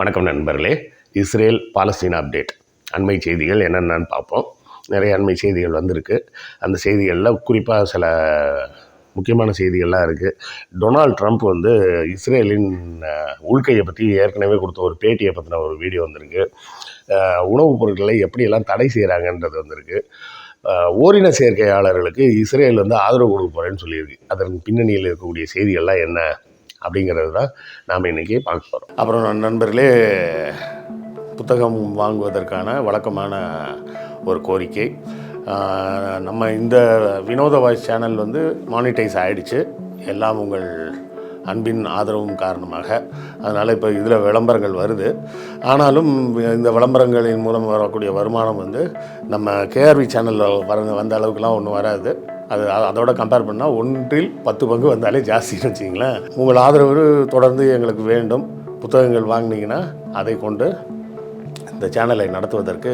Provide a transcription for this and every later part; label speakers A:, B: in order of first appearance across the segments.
A: வணக்கம் நண்பர்களே. இஸ்ரேல் பாலஸ்தீனா அப்டேட். அண்மை செய்திகள் என்னென்னு பார்ப்போம். நிறைய அண்மை செய்திகள் வந்திருக்கு. அந்த செய்திகளில் குறிப்பாக சில முக்கியமான செய்திகள்லாம் இருக்குது டொனால்ட் ட்ரம்ப் வந்து இஸ்ரேலின் உள்கையை பற்றி ஏற்கனவே கொடுத்த ஒரு பேட்டியை பற்றின ஒரு வீடியோ வந்திருக்கு. உணவுப் பொருட்களை எப்படியெல்லாம் தடை செய்கிறாங்கன்றது வந்திருக்கு. ஓரின சேர்க்கையாளர்களுக்கு இஸ்ரேல் வந்து ஆதரவு கொடுக்க போகிறேன்னு சொல்லியிருக்கு. அதன் பின்னணியில் இருக்கக்கூடிய செய்திகள்லாம் என்ன? அப்படிங்கிறது தான் நாம் இன்றைக்கி பார்க்க போகிறோம் அப்புறம் நண்பர்களே புத்தகம் வாங்குவதற்கான வழக்கமான ஒரு கோரிக்கை. நம்ம இந்த வினோத வாய்ஸ் சேனல் வந்து மானிட்டைஸ் ஆகிடுச்சு எல்லாம் உங்கள் அன்பின் ஆதரவும் காரணமாக. அதனால் இப்போ இதில் விளம்பரங்கள் வருது. ஆனாலும் இந்த விளம்பரங்களின் மூலம் வரக்கூடிய வருமானம் வந்து நம்ம கேஆர்வி சேனலில் வர வந்த அளவுக்குலாம் ஒன்றும் வராது. அது அதோட கம்பேர் பண்ணால் ஒன்றில் பத்து பங்கு வந்தாலே ஜாஸ்தின்னு வச்சிங்களேன் உங்கள் ஆதரவு தொடர்ந்து எங்களுக்கு வேண்டும். புத்தகங்கள் வாங்கினீங்கன்னா அதை கொண்டு இந்த சேனலை நடத்துவதற்கு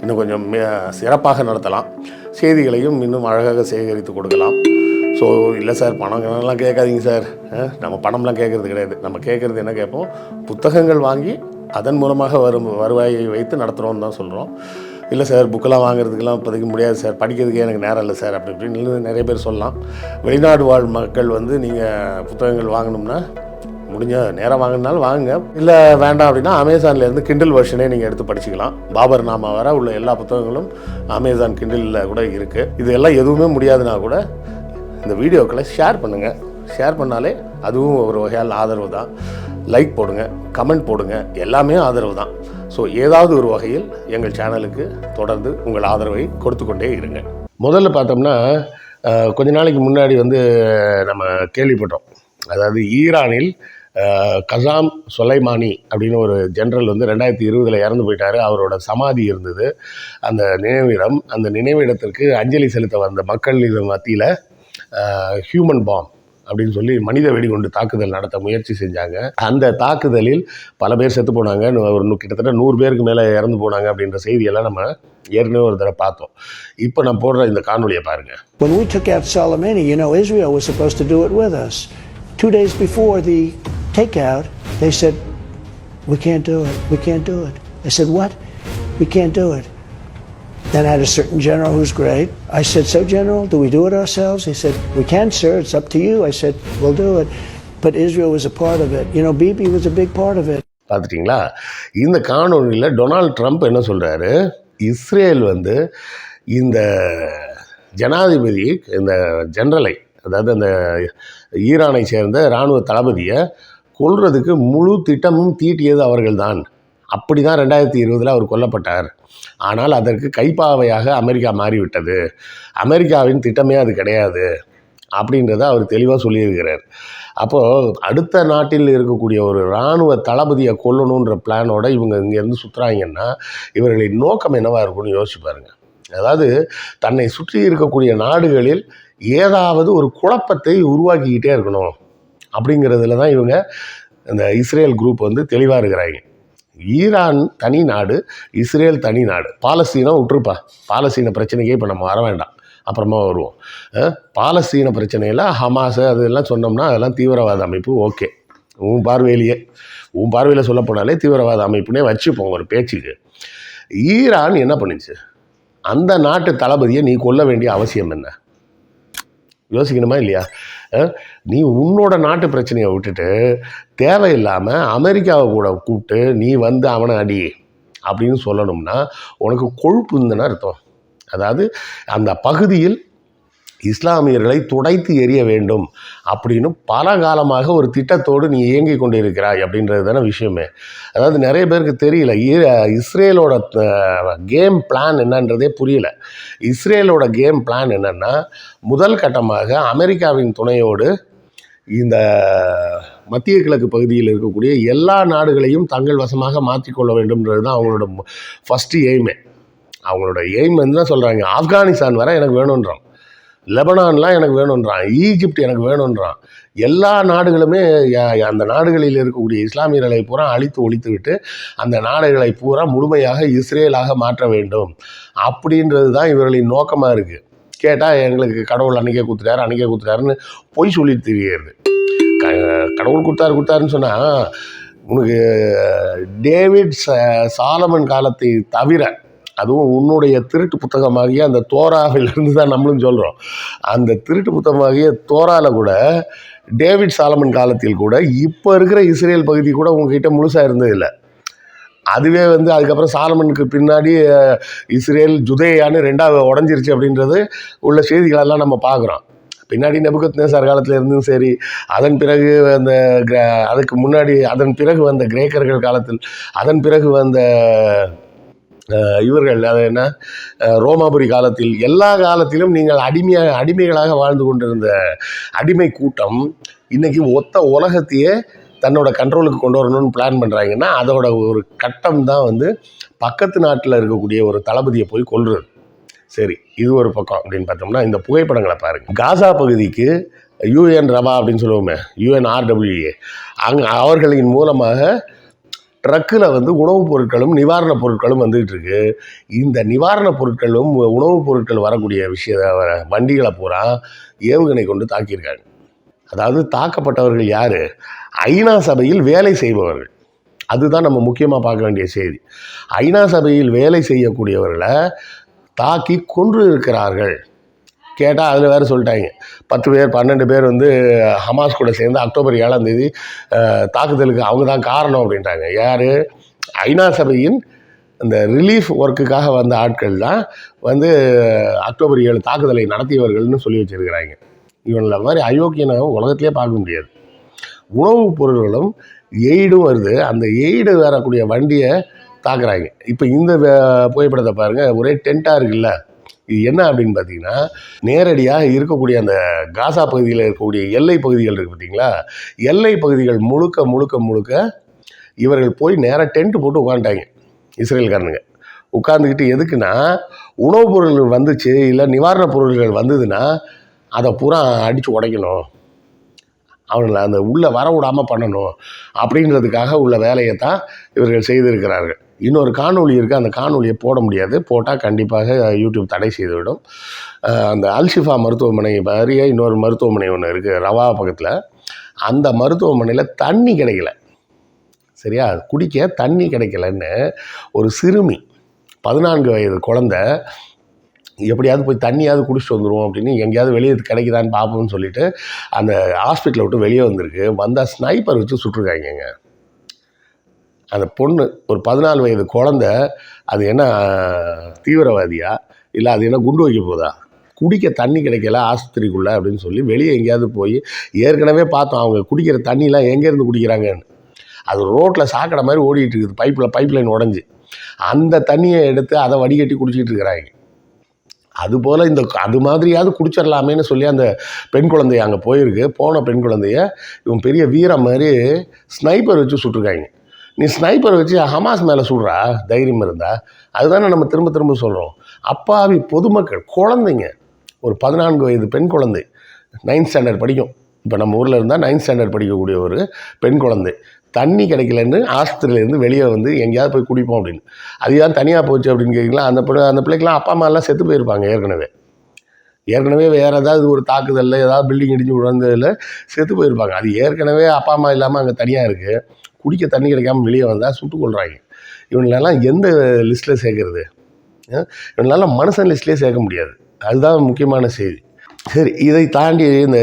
A: இன்னும் கொஞ்சம் சிறப்பாக நடத்தலாம். செய்திகளையும் இன்னும் அழகாக சேகரித்து கொடுக்கலாம். ஸோ இல்லை சார் பணம் கேட்காதீங்க சார் நம்ம பணம்லாம் கேட்குறது கிடையாது. நம்ம கேட்குறது என்ன கேட்போம்? புத்தகங்கள் வாங்கி அதன் மூலமாக வரும் வருவாயை வைத்து நடத்துகிறோம்னு தான் சொல்கிறோம் இல்லை சார் புக்கெல்லாம் வாங்குறதுக்கெல்லாம் இப்போதைக்கு முடியாது சார். படிக்கிறதுக்கே எனக்கு நேரம் இல்லை சார் அப்படி இப்படின்னு நிறைய பேர் சொல்லலாம். வெளிநாடு வாழ் மக்கள் வந்து நீங்கள் புத்தகங்கள் வாங்கணும்னா முடிஞ்ச நேரம் வாங்கினாலும் வாங்குங்க. இல்லை வேண்டாம் அப்படின்னா அமேசான்லேருந்து கிண்டில் வெர்ஷனே நீங்கள் எடுத்து படிச்சுக்கலாம். பாபர் நாமா வர உள்ள எல்லா புத்தகங்களும் அமேசான் கிண்டிலில் கூட இருக்குது இது எல்லாம் எதுவுமே முடியாதுன்னா கூட இந்த வீடியோக்களை ஷேர் பண்ணுங்கள் ஷேர் பண்ணாலே அதுவும் ஒரு வகையால் ஆதரவு தான். லைக் போடுங்க கமெண்ட் போடுங்க எல்லாமே ஆதரவு தான். ஸோ ஏதாவது ஒரு வகையில் எங்கள் சேனலுக்கு தொடர்ந்து உங்கள் ஆதரவை கொடுத்து கொண்டே இருங்க. முதல்ல பார்த்தோம்னா கொஞ்ச நாளைக்கு முன்னாடி வந்து நம்ம கேள்விப்பட்டோம். அதாவது ஈரானில் கசாம் சொலைமானி அப்படின்னு ஒரு ஜென்ரல் வந்து ரெண்டாயிரத்தி இருபதில் இறந்து போயிட்டார். அவரோட சமாதி இருந்தது. அந்த நினைவிடம் அந்த நினைவிடத்திற்கு அஞ்சலி செலுத்த வந்த மக்கள் மத்தியில் ஹியூமன் பாம் அப்படின்னு சொல்லி மனித வெடிகுண்டு தாக்குதல் நடத்த முயற்சி செஞ்சாங்க அந்த தாக்குதலில் பல பேர் செத்து போனாங்க ஒரு கிட்டத்தட்ட நூறு பேருக்கு மேலே இறந்து போனாங்க அப்படின்ற செய்தியெல்லாம் நம்ம ஏற்கனவே ஒரு தடவை பார்த்தோம் இப்போ நான் போடுற இந்த காணொலியை பாருங்கள்
B: When we took out Soleimani, you know, Israel was supposed to do it with us. Two days before the takeout, they said, We can't do it. We can't do it. I said, What? We can't do it. Then I had a certain general who's great. I said, So, General, do we do it ourselves? He said, We can, sir. It's up to you. I said, We'll do it. But Israel was a part of it. You know, Bibi was a big part of it.
A: பார்த்துட்டிங்களா இந்த காணொலியில் Donald Trump என்ன சொல்கிறாரு Israel வந்து இந்த ஜனாதிபதி இந்த ஜெனரலை அதாவது அந்த ஈரானை சேர்ந்த இராணுவ தளபதியை கொல்றதுக்கு முழு திட்டமும் தீட்டியது அவர்கள்தான் அப்படி தான் ரெண்டாயிரத்தி இருபதில் அவர் கொல்லப்பட்டார். ஆனால் அதற்கு கைப்பாவையாக அமெரிக்கா மாறிவிட்டது. அமெரிக்காவின் திட்டமே அது கிடையாது அப்படின்றத அவர் தெளிவாக சொல்லியிருக்கிறார். அப்போது அடுத்த நாட்டில் இருக்கக்கூடிய ஒரு இராணுவ தளபதியை கொல்லணுன்ற பிளானோட இவங்க இங்கேருந்து சுற்றுறாங்கன்னா இவர்களின் நோக்கம் என்னவாக இருக்கும்னு யோசிச்சு பாருங்கள் அதாவது தன்னை சுற்றி இருக்கக்கூடிய நாடுகளில் ஏதாவது ஒரு குழப்பத்தை உருவாக்கிக்கிட்டே இருக்கணும். அப்படிங்கிறதுல தான் இவங்க இந்த இஸ்ரேல் குரூப் வந்து தெளிவாக இருக்கிறாங்க. ஈரான் தனி நாடு இஸ்ரேல் தனி நாடு. பாலஸ்தீனா விட்டுருப்பா. பாலஸ்தீன பிரச்சனைக்கே இப்போ நம்ம வர வேண்டாம். அப்புறமா வருவோம். பாலஸ்தீன பிரச்சனையில் ஹமாஸ் அதெல்லாம் சொன்னோம்னா அதெல்லாம் தீவிரவாத அமைப்பு ஓகே. உன் பார்வையிலேயே. உன் பார்வையில் சொல்ல போனாலே தீவிரவாத அமைப்புனே வச்சுப்போம் ஒரு பேச்சுக்கு. ஈரான் என்ன பண்ணுச்சு? அந்த நாட்டு தளபதியை நீ கொல்ல வேண்டிய அவசியம் என்ன? யோசிக்கணுமா இல்லையா? நீ உன்னோட நாட்டு பிரச்சனையை விட்டுட்டு தேவையில்லாமல் அமெரிக்காவை கூட கூப்பிட்டு நீ வந்து அவனை அடி அப்படின்னு சொல்லணும்னா உனக்கு கொழுப்பு இருந்துன்னு அர்த்தம். அதாவது அந்த பகுதியில் இஸ்லாமியர்களை துடைத்து எறிய வேண்டும் அப்படின்னு பல காலமாக ஒரு திட்டத்தோடு நீ இயங்கிக் கொண்டிருக்கிறாய் அப்படின்றது தானே விஷயமே. அதாவது நிறைய பேருக்கு தெரியல இஸ்ரேலோட கேம் பிளான் என்னன்றதே புரியல. இஸ்ரேலோட கேம் பிளான் என்னன்னா முதல் கட்டமாக அமெரிக்காவின் துணையோடு இந்த மத்திய கிழக்கு பகுதியில் இருக்கக்கூடிய எல்லா நாடுகளையும் தங்கள் வசமாக மாற்றிக்கொள்ள வேண்டும்ன்றது தான் அவங்களோட ஃபஸ்ட்டு எய்மே அவங்களோட எய்ம் என்ன சொல்கிறாங்க ஆப்கானிஸ்தான் வர எனக்கு வேணுன்றோம் லெபனான்லாம் எனக்கு வேணுன்றான் ஈஜிப்ட் எனக்கு வேணுன்றான் எல்லா நாடுகளுமே அந்த நாடுகளில் இருக்கக்கூடிய இஸ்லாமியர்களை பூரா அழித்து ஒழித்து விட்டு அந்த நாடுகளை பூரா முழுமையாக இஸ்ரேலாக மாற்ற வேண்டும். அப்படின்றது தான் இவர்களின் நோக்கமாக இருக்குது கேட்டால் எங்களுக்கு கடவுள் அன்றைக்கே கொடுத்துட்டாரு அன்றைக்கே கொடுத்துட்டாருன்னு பொய் சொல்லி தெரியுது க கடவுள் கொடுத்தாரு கொடுத்தாருன்னு சொன்னால் உனக்கு டேவிட் ச- சாலமன் காலத்தை தவிர அதுவும் உன்னுடைய திருட்டு புத்தகமாகிய அந்த தோராவிலிருந்து தான் நம்மளும் சொல்கிறோம் அந்த திருட்டு புத்தகமாகிய தோரால கூட டேவிட் சாலமன் காலத்தில் கூட இப்போ இருக்கிற இஸ்ரேல் பகுதி கூட உங்ககிட்ட முழுசாக இருந்ததில்லை அதுவே வந்து அதுக்கப்புறம் சாலமனுக்கு பின்னாடி இஸ்ரேல் ஜுதேயான்னு ரெண்டாவது உடஞ்சிருச்சு அப்படின்றது உள்ள செய்திகளெல்லாம் நம்ம பார்க்குறோம். பின்னாடி நெபுகத் நேசார் காலத்தில் இருந்தும் சரி அதன் பிறகு அந்த அதுக்கு முன்னாடி அதன் பிறகு வந்த கிரேக்கர்கள் காலத்தில் அதன் பிறகு வந்த இவர்கள் அது என்ன? ரோமாபுரி காலத்தில் எல்லா காலத்திலும் நீங்கள் அடிமையாக அடிமைகளாக வாழ்ந்து கொண்டிருந்த அடிமை கூட்டம் இன்னைக்கு ஒத்த உலகத்தையே தன்னோட கண்ட்ரோலுக்கு கொண்டு வரணும்னு பிளான் பண்ணுறாங்கன்னா அதோட ஒரு கட்டம் தான் வந்து பக்கத்து நாட்டில் இருக்கக்கூடிய ஒரு தளபதியை போய் கொள்வது சரி இது ஒரு பக்கம் அப்படின்னு பார்த்தோம்னா இந்த புகைப்படங்களை பாருங்கள் காசா பகுதிக்கு யூஎன் ரபா அப்படின்னு சொல்லுவோமே யூஎன்ஆர்டபிள்யூஏ அங்கே அவர்களின் மூலமாக ட்ரக்கில் வந்து உணவுப் பொருட்களும் நிவாரணப் பொருட்களும் வந்துகிட்டு இருக்கு. இந்த நிவாரணப் பொருட்களும் உணவுப் பொருட்கள் வரக்கூடிய விஷய வர வண்டிகளை பூரா ஏவுகணை கொண்டு தாக்கியிருக்காங்க. அதாவது தாக்கப்பட்டவர்கள் யார்? ஐநா சபையில் வேலை செய்பவர்கள். அதுதான் நம்ம முக்கியமாக பார்க்க வேண்டிய செய்தி. ஐநா சபையில் வேலை செய்யக்கூடியவர்களை தாக்கி கொன்று இருக்கிறார்கள். கேட்டால் அதில் வேறு சொல்லிட்டாங்க. பத்து பேர் பன்னெண்டு பேர் வந்து ஹமாஸ் கூட சேர்ந்து அக்டோபர் ஏழாம் தேதி தாக்குதலுக்கு அவங்க தான் காரணம் அப்படின்ட்டாங்க யார்? ஐநா சபையின் இந்த ரிலீஃப் ஒர்க்குக்காக வந்த ஆட்கள் தான் வந்து அக்டோபர் ஏழு தாக்குதலை நடத்தியவர்கள்னு சொல்லி வச்சிருக்கிறாங்க. இவங்கள மாதிரி அயோக்கியனை உலகத்திலே பார்க்க முடியாது. உணவுப் பொருள்களும் எய்டும் வருது. அந்த எய்டு வரக்கூடிய வண்டியை தாக்குறாங்க. இப்போ இந்த புகைப்படத்தை பாருங்கள் ஒரே டென்ட்டாக இருக்குல்ல? இது என்ன அப்படின்னு பார்த்தீங்கன்னா நேரடியாக இருக்கக்கூடிய அந்த காசா பகுதியில் இருக்கக்கூடிய எல்லை பகுதிகள் இருக்குது பார்த்தீங்களா? எல்லை பகுதிகள் முழுக்க முழுக்க முழுக்க இவர்கள் போய் நேராக டென்ட் போட்டு உட்காந்துட்டாங்க இஸ்ரேல்காரனுங்க. உட்காந்துக்கிட்டு எதுக்குன்னா உணவுப் பொருள்கள் வந்துச்சு இல்லை நிவாரணப் பொருள்கள் வந்ததுன்னா அதை பூரா அடித்து உடைக்கணும். அவங்களை அந்த உள்ளே வர விடாமல் பண்ணணும் அப்படின்றதுக்காக உள்ள வேலையை தான் இவர்கள் செய்திருக்கிறார்கள். இன்னொரு காணொலி இருக்குது அந்த காணொலியை போட முடியாது. போட்டால் கண்டிப்பாக யூடியூப் தடை செய்துவிடும். அந்த அல்ஷிஃபா மருத்துவமனை மாதிரியே இன்னொரு மருத்துவமனை ஒன்று இருக்குது ரவா பக்கத்தில். அந்த மருத்துவமனையில் தண்ணி கிடைக்கல. சரியா? குடிக்க தண்ணி கிடைக்கலன்னு ஒரு சிறுமி பதினான்கு வயது குழந்தை எப்படியாவது போய் தண்ணியாவது குடிச்சிட்டு வந்துடுவோம் அப்படின்னு எங்கேயாவது வெளியே கிடைக்குதான்னு பார்ப்போம்னு சொல்லிட்டு அந்த ஹாஸ்பிட்டலை விட்டு வெளியே வந்திருக்கு. வந்தால் ஸ்னைப்பர் வச்சு சுட்டுருக்காங்க அந்த பொண்ணு ஒரு பதினாலு வயது குழந்தை அது என்ன தீவிரவாதியா? இல்லை அது என்ன குண்டு வைக்க போதா? குடிக்க தண்ணி கிடைக்கல ஆஸ்பத்திரிக்குள்ளே அப்படின்னு சொல்லி வெளியே எங்கேயாவது போய் ஏற்கனவே பார்த்தோம் அவங்க குடிக்கிற தண்ணிலாம் எங்கேருந்து குடிக்கிறாங்கன்னு. அது ரோட்டில் சாக்கடை மாதிரி ஓடிட்டு இருக்குது பைப்பில் பைப் லைன் உடஞ்சி. அந்த தண்ணியை எடுத்து அதை வடிகட்டி குடிச்சிட்டு இருக்கிறாங்க. அதுபோல் இந்த அது மாதிரியாவது குடிச்சிடலாமேன்னு சொல்லி அந்த பெண் குழந்தைய அங்கே போயிருக்கு. போன பெண் குழந்தைய இவன் பெரிய வீரம் மாதிரி ஸ்னைப்பர் வச்சு சுட்டிருக்காங்க. நீ ஸ்னைப்பர் வச்சு ஹமாஸ் மேலே சுடுறா? தைரியம் இருந்தா? அதுதானே நம்ம திரும்ப திரும்ப சொல்கிறோம் அப்பாவி பொதுமக்கள் குழந்தைங்க. ஒரு பதினான்கு வயது பெண் குழந்தை. நைன்த் ஸ்டாண்டர்ட் படிக்கும். இப்போ நம்ம ஊரில் இருந்தால் நைன்த் ஸ்டாண்டர்ட் படிக்கக்கூடிய ஒரு பெண் குழந்தை. தண்ணி கிடைக்கலன்னு ஆஸ்பத்திரியிலேருந்து வெளியே வந்து எங்கேயாவது போய் குடிப்போம் அப்படின்னு. அது ஏன் தனியாக போச்சு அப்படின்னு கேட்கலாம் அந்த பிள்ளை அந்த பிள்ளைக்கெலாம் அப்பா அம்மாலாம் செத்து போயிருப்பாங்க ஏற்கனவே. ஏற்கனவே வேறு ஏதாவது ஒரு தாக்குதலில் ஏதாவது பில்டிங் இடிஞ்சு விழுந்ததில் செத்து போயிருப்பாங்க. அது ஏற்கனவே அப்பா அம்மா இல்லாமல் அங்கே தனியாக இருக்குது குடிக்க தண்ணி கிடைக்காம வெளியே வந்தால் சுட்டுக் கொள்கிறாங்க இவங்களெல்லாம் எந்த லிஸ்ட்டில் சேர்க்கறது? அஹ் இவங்களெல்லாம் மனுஷன் லிஸ்ட்லேயே சேர்க்க முடியாது. அதுதான் முக்கியமான செய்தி. சரி இதை தாண்டி இந்த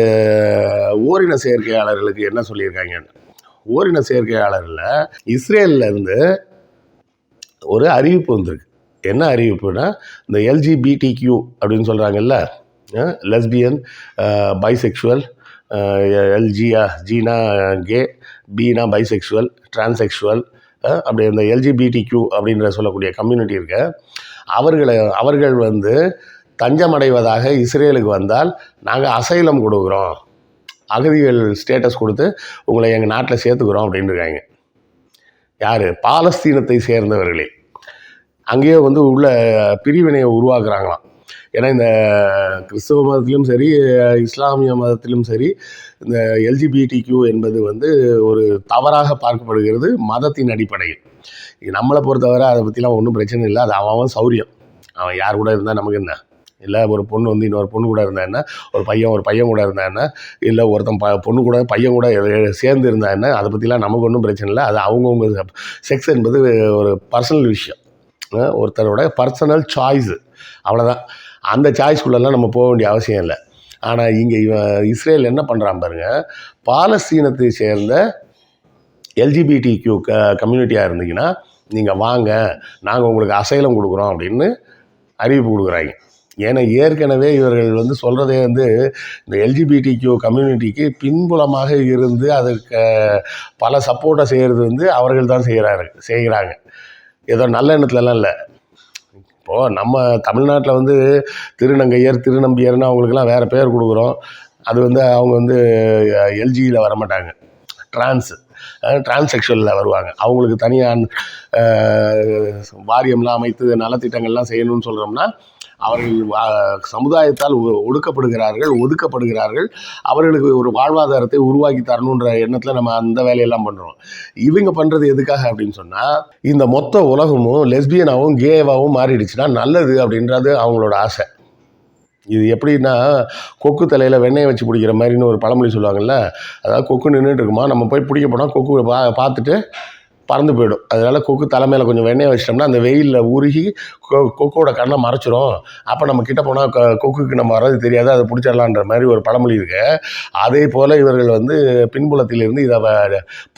A: ஓரின சேர்க்கையாளர்களுக்கு என்ன சொல்லியிருக்காங்கன்னு ஓரின சேர்க்கையாளரில் இஸ்ரேலில் இருந்து ஒரு அறிவிப்பு வந்திருக்கு. என்ன அறிவிப்புனா இந்த எல்ஜிபிடி கியூ அப்படின்னு சொல்கிறாங்கல்ல லெஸ்பியன் பைசெக்ஷுவல் எல்ஜியா ஜீனா கே பீனா பைசெக்சுவல் டிரான்செக்சுவல் அப்படி இந்த எல்ஜிபிடி கியூ அப்படின்ற சொல்லக்கூடிய கம்யூனிட்டி இருக்க. அவர்களை அவர்கள் வந்து தஞ்சமடைவதாக இஸ்ரேலுக்கு வந்தால் நாங்கள் அசைலம் கொடுக்குறோம். அகதிகள் ஸ்டேட்டஸ் கொடுத்து உங்களை எங்கள் நாட்டில் சேர்த்துக்கிறோம் அப்படின்னு இருக்காங்க. யார்? பாலஸ்தீனத்தை சேர்ந்தவர்களே. அங்கேயே வந்து உள்ள பிரிவினையை உருவாக்குறாங்களாம். ஏன்னா இந்த கிறிஸ்தவ மதத்திலும் சரி இஸ்லாமிய மதத்திலும் சரி இந்த எல்ஜிபிடி கியூ என்பது வந்து ஒரு தவறாக பார்க்கப்படுகிறது மதத்தின் அடிப்படையில். இது நம்மளை பொறுத்தவரை அதை பற்றிலாம் ஒன்றும் பிரச்சனை இல்லை. அது அவன் அவன் சௌரியம். அவன் யார் கூட இருந்தால் நமக்கு என்ன? இல்லை ஒரு பொண்ணு வந்து இன்னொரு பொண்ணு கூட இருந்தான்னா ஒரு பையன் ஒரு பையன் கூட இருந்தான்னா இல்லை ஒருத்தன் ப பொண்ணு கூட பையன் கூட சேர்ந்து இருந்தான்னா அதை பற்றிலாம் நமக்கு ஒன்றும் பிரச்சனை இல்லை. அது அவங்கவுங்க செக்ஸ் என்பது ஒரு பர்சனல் விஷயம். ஒருத்தரோட பர்சனல் சாய்ஸு அவ்வளோதான் அந்த சாய்ஸ்குள்ளெல்லாம் நம்ம போக வேண்டிய அவசியம் இல்லை. ஆனால் இங்கே இவன் இஸ்ரேல் என்ன பண்ணுறான் பாருங்க. பாலஸ்தீனத்தை சேர்ந்த எல்ஜிபிடி கியூ க கம்யூனிட்டியாக இருந்தீங்கன்னா நீங்கள் வாங்க நாங்கள் உங்களுக்கு அசைலம் கொடுக்குறோம் அப்படின்னு அறிவிப்பு கொடுக்குறாங்க. ஏன்னா ஏற்கனவே இவர்கள் வந்து சொல்கிறதே வந்து இந்த எல்ஜிபிடி கியூ கம்யூனிட்டிக்கு பின்புலமாக இருந்து அதற்கு பல சப்போர்ட்டை செய்கிறது வந்து அவர்கள் தான் செய்கிறாரு செய்கிறாங்க. ஏதோ நல்ல எண்ணத்துலலாம் இல்லை. இப்போது நம்ம தமிழ்நாட்டில் வந்து திருநங்கையர் திருநம்பியர்னு அவங்களுக்கெல்லாம் வேறு பேர் கொடுக்குறோம். அது வந்து அவங்க வந்து எல்ஜியில் வரமாட்டாங்க. ட்ரான்ஸு டிரான்செக்ஷுவலில் வருவாங்க. அவங்களுக்கு தனியாக வாரியம்லாம் அமைத்து நலத்திட்டங்கள்லாம் செய்யணும்னு சொல்கிறோம்னா அவர்கள் வா- சமுதாயத்தால் ஒ- ஒடுக்கப்படுகிறார்கள் ஒதுக்கப்படுகிறார்கள். அவர்களுக்கு ஒரு வாழ்வாதாரத்தை உருவாக்கி தரணுன்ற எண்ணத்தில் நம்ம அந்த வேலையெல்லாம் பண்ணுறோம் இவங்க பண்ணுறது எதுக்காக அப்படின்னு சொன்னால் இந்த மொத்த உலகமும் லெஸ்பியனாகவும் கேவாகவும் மாறிடுச்சுன்னா நல்லது அப்படின்றது அவங்களோட ஆசை. இது எப்படின்னா கொக்கு தலையில் வெண்ணெயை வச்சு பிடிக்கிற மாதிரின்னு ஒரு பழமொழி சொல்லுவாங்கள்ல அதாவது கொக்கு நின்றுட்டு இருக்குமா நம்ம போய் பிடிக்க போனால் கொக்கு பா பார்த்துட்டு பறந்து போயிடும். அதனால கொக்கு தலைமையில் கொஞ்சம் வெண்ணெய் வச்சிட்டோம்னா அந்த வெயிலில் உருகி கொ கொக்கோட கண்ணை மறைச்சிரும். அப்போ நம்ம கிட்ட போனால் கொக்குக்கு நம்ம வர்றது தெரியாது அதை பிடிச்சிடலான்ற மாதிரி ஒரு பழமொழி இருக்கு. அதே போல் இவர்கள் வந்து பின்புலத்திலிருந்து இதை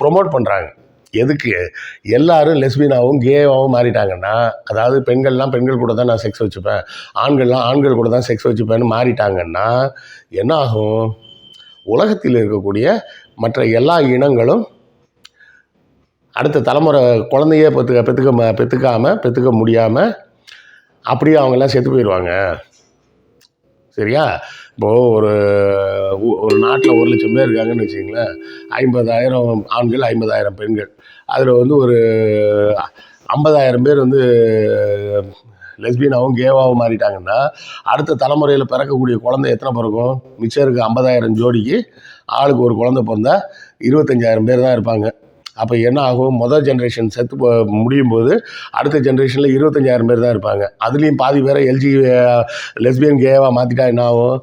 A: ப்ரொமோட் பண்ணுறாங்க எதுக்கு? எல்லாரும் லெஸ்பியனாகவும் கேவாகவும் மாறிட்டாங்கன்னா அதாவது பெண்கள்லாம் பெண்கள் கூட தான் நான் செக்ஸ் வச்சுப்பேன். ஆண்கள்லாம் ஆண்கள் கூட தான் செக்ஸ் வச்சுப்பேன்னு மாறிட்டாங்கன்னா என்ன ஆகும்? உலகத்தில் இருக்கக்கூடிய மற்ற எல்லா இனங்களும் அடுத்த தலைமுறை குழந்தையே பெற்றுக்க பெற்றுக்க பெற்றுக்காமல் பெற்றுக்க முடியாமல் அப்படியே அவங்கெல்லாம் செத்து போயிடுவாங்க சரியா? இப்போது ஒரு ஒரு நாட்டில் ஒரு லட்சம் பேர் இருக்காங்கன்னு வச்சிங்களேன் ஐம்பதாயிரம் ஆண்கள் ஐம்பதாயிரம் பெண்கள். அதில் வந்து ஒரு ஐம்பதாயிரம் பேர் வந்து லெஸ்பியனாகவும் கேவாகவும் மாறிட்டாங்கன்னா அடுத்த தலைமுறையில் பிறக்கக்கூடிய குழந்தை எத்தனை பிறக்கும் மிச்சம் இருக்க ஐம்பதாயிரம் ஜோடிக்கு ஆளுக்கு ஒரு குழந்தை பிறந்தா இருபத்தஞ்சாயிரம் பேர் தான் இருப்பாங்க. அப்போ என்ன ஆகும்? மொதல் ஜென்ரேஷன் செத்து போ முடியும் போது அடுத்த ஜென்ரேஷனில் இருபத்தஞ்சாயிரம் பேர் தான் இருப்பாங்க. அதுலேயும் பாதி பேரை எல்ஜி லெஸ்பியன் கேவாக மாற்றிட்டா என்ன ஆகும்?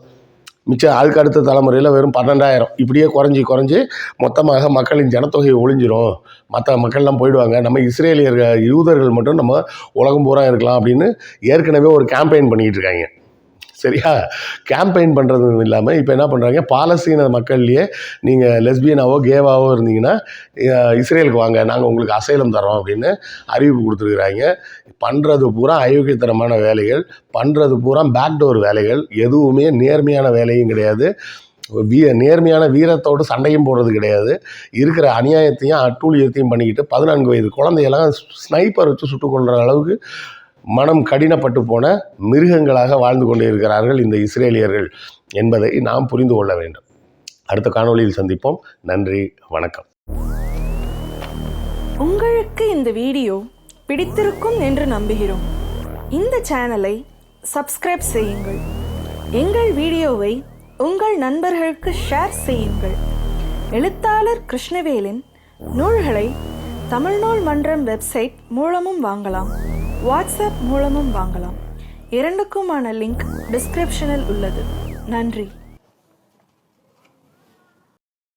A: மிச்சம் அதுக்கு அடுத்த தலைமுறையில் வெறும் பன்னெண்டாயிரம். இப்படியே குறைஞ்சி குறைஞ்சி மொத்தமாக மக்களின் ஜனத்தொகை ஒழிஞ்சிரும் மற்ற மக்கள்லாம் போயிடுவாங்க. நம்ம இஸ்ரேலியர்கள் யூதர்கள் மட்டும் நம்ம உலகம் பூரா இருக்கலாம் அப்படின்னு ஏற்கனவே ஒரு கேம்பெயின் பண்ணிக்கிட்டு இருக்காங்க. சரியா? கேம்பெயின் பண்ணுறது இல்லாமல் இப்போ என்ன பண்ணுறாங்க பாலஸ்தீன மக்கள்லேயே நீங்கள் லெஸ்பியனாவோ கேவாவோ இருந்தீங்கன்னா இஸ்ரேலுக்கு வாங்க நாங்கள் உங்களுக்கு அசைலம் தரோம் அப்படின்னு அறிவிப்பு கொடுத்துருக்குறாங்க. பண்ணுறது பூரா அயோக்கியத்தனமான வேலைகள். பண்ணுறது பூரா பேக்டோர் வேலைகள். எதுவுமே நேர்மையான வேலையும் கிடையாது. வீ நேர்மையான வீரத்தோடு சண்டையும் போடுறது கிடையாது. இருக்கிற அநியாயத்தையும் அட்டூழியத்தையும் பண்ணிக்கிட்டு பதினான்கு வயது குழந்தையெல்லாம் ஸ்னைப்பர் வச்சு சுட்டுக்கொள்கிற அளவுக்கு மனம் கடினப்பட்டு போன மிருகங்களாக வாழ்ந்து கொண்டிருக்கிறார்கள் இந்த இஸ்ரேலியர்கள் என்பதை நாம் புரிந்து கொள்ள வேண்டும். அடுத்த காணொளியில் சந்திப்போம். நன்றி வணக்கம்.
C: உங்களுக்கு இந்த வீடியோ பிடித்திருக்கும் என்று நம்புகிறோம். இந்த சேனலை சப்ஸ்கிரைப் செய்யுங்கள். எங்கள் வீடியோவை உங்கள் நண்பர்களுக்கு ஷேர் செய்யுங்கள். எழுத்தாளர் கிருஷ்ணவேலின் நூல்களை தமிழ்நூல் மன்றம் வெப்சைட் மூலமும் வாங்கலாம். வாட்ஸ்அப் மூலமும் வாங்கலாம். இரண்டுக்குமான லிங்க் டிஸ்கிரிப்ஷனில் உள்ளது. நன்றி.